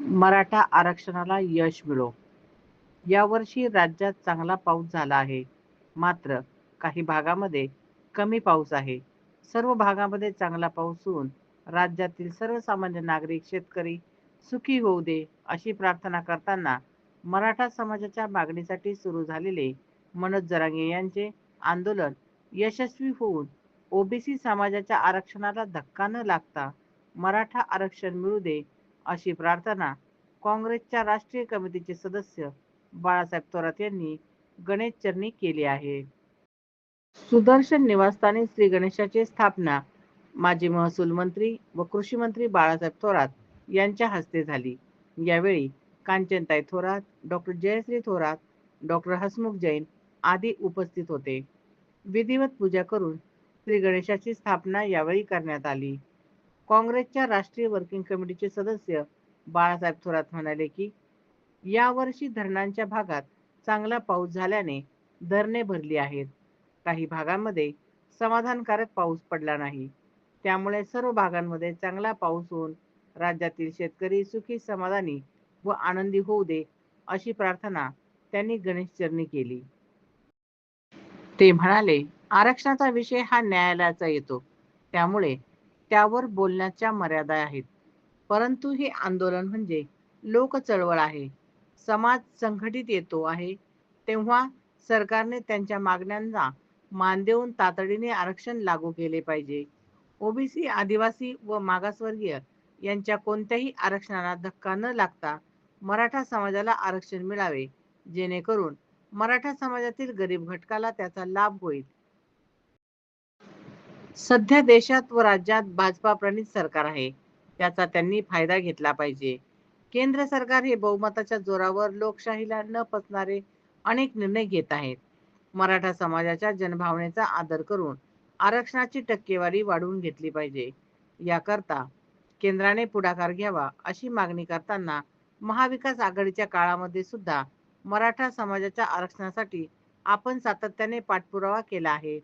मराठा आरक्षणाला यश मिळो. यावर्षी राज्यात चांगला पाऊस झाला आहे. मात्र काही भागामध्ये कमी पाऊस आहे. सर्व भागामध्ये चांगला पाऊस होऊन राज्यातील सर्वसामान्य नागरिक शेतकरी सुखी होऊ दे अशी प्रार्थना करताना मराठा समाजाच्या मागणीसाठी सुरू झालेले मनोज जरांगे यांचे आंदोलन यशस्वी होऊन ओबीसी समाजाच्या आरक्षणाला धक्का न लागता मराठा आरक्षण मिळू दे अशी प्रार्थना काँग्रेसच्या राष्ट्रीय कमिटीचे सदस्य बाळासाहेब थोरात यांनी गणेश चरणी केली आहे. सुदर्शन निवासस्थानी श्री गणेशाची स्थापना माजी महसूल मंत्री व कृषी मंत्री बाळासाहेब थोरात यांच्या हस्ते झाली. यावेळी कांचनताई थोरात डॉक्टर जयश्री थोरात डॉक्टर हसमुख जैन आदी उपस्थित होते. विधिवत पूजा करून श्री गणेशाची स्थापना यावेळी करण्यात आली. काँग्रेसच्या राष्ट्रीय वर्किंग कमिटीचे सदस्य बाळासाहेब थोरात म्हणाले की यावर्षी धरणांच्या भागात चांगला पाऊस झाल्याने धरणे भरली आहेत. काही भागांमध्ये समाधानकारक पाऊस पडला नाही. त्यामुळे सर्व भागांमध्ये चांगला पाऊस होऊन राज्यातील शेतकरी सुखी समाधानी व आनंदी होऊ दे अशी प्रार्थना त्यांनी गणेश चरणी केली. ते म्हणाले आरक्षणाचा विषय हा न्यायालयाचा येतो. त्यामुळे त्यावर बोलण्याच्या मर्यादा आहेत. परंतु हे आंदोलन म्हणजे लोक चळवळ आहे. समाज संघटित येतो आहे. तेव्हा सरकारने त्यांच्या मागण्यांना मान देऊन तातडीने आरक्षण लागू केले पाहिजे. ओबीसी आदिवासी व मागासवर्गीय यांच्या कोणत्याही आरक्षणाला धक्का न लागता मराठा समाजाला आरक्षण मिळावे. जेणेकरून मराठा समाजातील गरीब घटकाला त्याचा लाभ होईल. सध्या देशात व राज्यात भाजपा प्रणित सरकार आहे. त्याचा त्यांनी फायदा घेतला पाहिजे. केंद्र सरकार हे बहुमताच्या जोरावर लोकशाहीला न पचणारे अनेक निर्णय घेत आहेत. मराठा समाजाच्या जनभावनेचा आदर करून आरक्षणाची टक्केवारी वाढवून घेतली पाहिजे. याकरता केंद्राने पुढाकार घ्यावा अशी मागणी करताना महाविकास आघाडीच्या काळामध्ये सुद्धा मराठा समाजाच्या आरक्षणासाठी आपण सातत्याने पाठपुरावा केला आहे.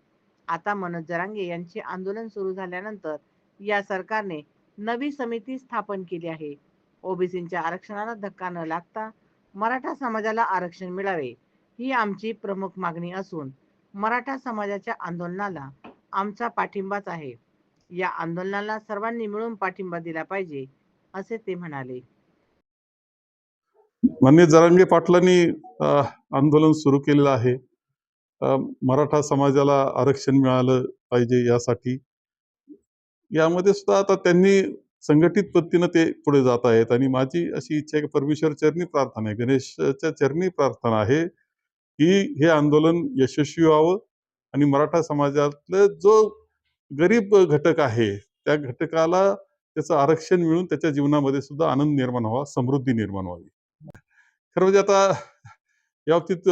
आता मनोज जरांगे यांचे आंदोलन सुरू झाल्यानंतर या सरकारने नवी समिती स्थापन केली आहे. ओबीसींच्या आरक्षणाला धक्का न लागता मराठा समाजाला आरक्षण मिळावे ही आमची प्रमुख मागणी असून मराठा समाजाच्या आंदोलनाला आमचा पाठिंबाच आहे. या आंदोलनाला सर्वांनी मिळून पाठिंबा दिला पाहिजे असे ते म्हणाले. मान्य जरांगे पाटलांनी आंदोलन सुरू केलेलं आहे. मराठा समाजाला आरक्षण मिळालं पाहिजे यासाठी. यामध्ये सुद्धा आता त्यांनी संघटित पद्धतीनं ते पुढे जात आहेत आणि माझी अशी इच्छा आहे की परमेश्वर चरणी प्रार्थना आहे. गणेशच्या चरणी प्रार्थना आहे की हे आंदोलन यशस्वी व्हावं आणि मराठा समाजातलं जो गरीब घटक आहे त्या घटकाला त्याचं आरक्षण मिळून त्याच्या जीवनामध्ये सुद्धा आनंद निर्माण व्हावा समृद्धी निर्माण व्हावी. खरं म्हणजे आता या बाबतीत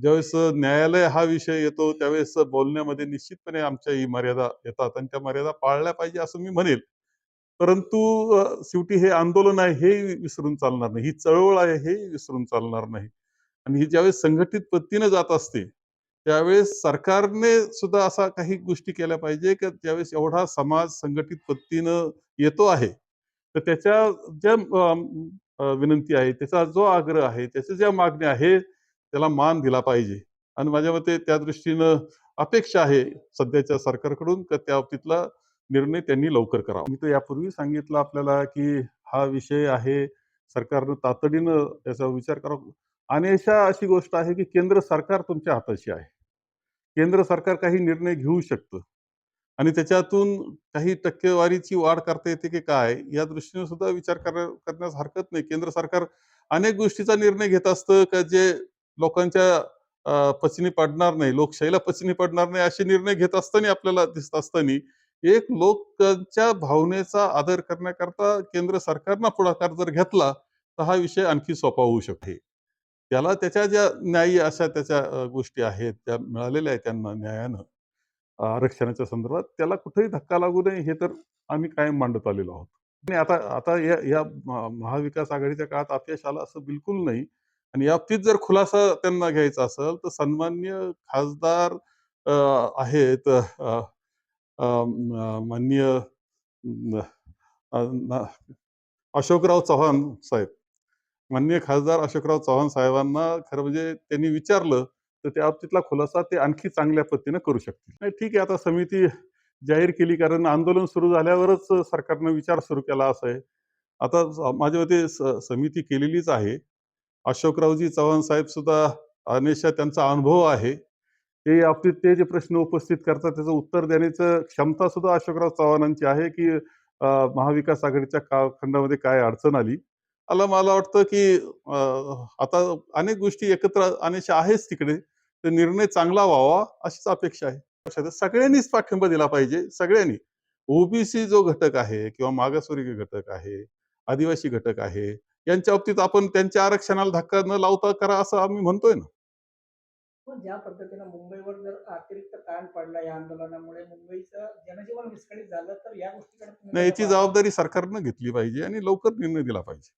ज्यावेळेस न्यायालय हा विषय येतो त्यावेळेस बोलण्यामध्ये निश्चितपणे आमच्या ही मर्यादा येतात आणि त्या मर्यादा पाळल्या पाहिजे असं मी म्हणेल. परंतु शेवटी हे आंदोलन आहे हे विसरून चालणार नाही. ही चळवळ आहे हे विसरून चालणार नाही. आणि ही ज्यावेळेस संघटित पद्धतीने जात असते त्यावेळेस सरकारने सुद्धा असा काही गोष्टी केल्या पाहिजे की ज्यावेळेस एवढा समाज संघटित पद्धतीनं येतो आहे तर त्याच्या ज्या विनंती आहे त्याचा जो आग्रह आहे त्याच्या ज्या मागण्या आहे त्याला मान दिला पाहिजे. आणि माझ्या मते त्या दृष्टीनं अपेक्षा आहे सध्याच्या सरकारकडून का त्या बाबतीतला निर्णय त्यांनी लवकर करावा. मी तर यापूर्वी सांगितलं आपल्याला की हा विषय आहे सरकारनं तातडीनं त्याचा विचार करावा. आणि अशा अशी गोष्ट आहे की केंद्र सरकार तुमच्या हाताशी आहे. केंद्र सरकार काही निर्णय घेऊ शकतं. आणि त्याच्यातून काही टक्केवारीची वाढ करता येते की काय या दृष्टीने सुद्धा विचार कर- करण्यास हरकत नाही. केंद्र सरकार अनेक गोष्टीचा निर्णय घेत असतं का जे लोकांच्या पचनी पडणार नाही लोकशाहीला पचनी पडणार नाही असे निर्णय घेत असताना आपल्याला दिसत असताना एक लोकांच्या भावनेचा आदर करण्याकरता केंद्र सरकारनं पुढाकार जर घेतला तर हा विषय आणखी सोपा होऊ शकते. त्याला त्याच्या ज्या न्यायी अशा त्याच्या गोष्टी आहेत त्या मिळालेल्या आहेत त्यांना न्यायानं आरक्षणाच्या संदर्भात त्याला कुठेही धक्का लागू नये हे तर आम्ही कायम मांडत आलेलो आहोत. आणि आता आता या या महाविकास आघाडीच्या काळात अपयश आलं असं बिलकुल नाही. आणि याबतीत जर खुलासा त्यांना घ्यायचा असेल तर सन्मान्य खासदार आहेत माननीय अशोकराव चव्हाण साहेब. माननीय खासदार अशोकराव चव्हाण साहेबांना खरं म्हणजे त्यांनी विचारलं तर त्या बाबतीतला खुलासा ते आणखी चांगल्या पद्धतीनं करू शकतील. नाही ठीक आहे आता समिती जाहीर केली कारण आंदोलन सुरू झाल्यावरच सरकारनं विचार सुरू केला असं आहे. आता माझ्या मते समिती केलेलीच आहे. अशोकरावजी चव्हाण साहेब सुद्धा अनेशा त्यांचा अनुभव आहे. ते या बाबतीत ते जे प्रश्न उपस्थित करतात त्याचं उत्तर देण्याचं क्षमता सुद्धा अशोकराव चव्हाणांची आहे की महाविकास आघाडीच्या कालखंडामध्ये काय अडचण आली. मला मला वाटतं की आता अनेक गोष्टी एकत्र अनेशा आहेच तिकडे. तर निर्णय चांगला व्हावा अशीच अपेक्षा आहे. सगळ्यांनीच पाठिंबा दिला पाहिजे सगळ्यांनी. ओबीसी जो घटक आहे किंवा मागासवर्गीय घटक आहे आदिवासी घटक आहे यांच्या बाबतीत आपण त्यांच्या आरक्षणाला धक्का न लावता करा असं आम्ही म्हणतोय ना पण ज्या पद्धतीनं मुंबईवर जर अतिरिक्त ताण पडला या आंदोलनामुळे मुंबईचं जनजीवन विस्कळीत झालं तर या गोष्टीकडे याची? जबाबदारी सरकारनं घेतली पाहिजे आणि लवकर निर्णय दिला पाहिजे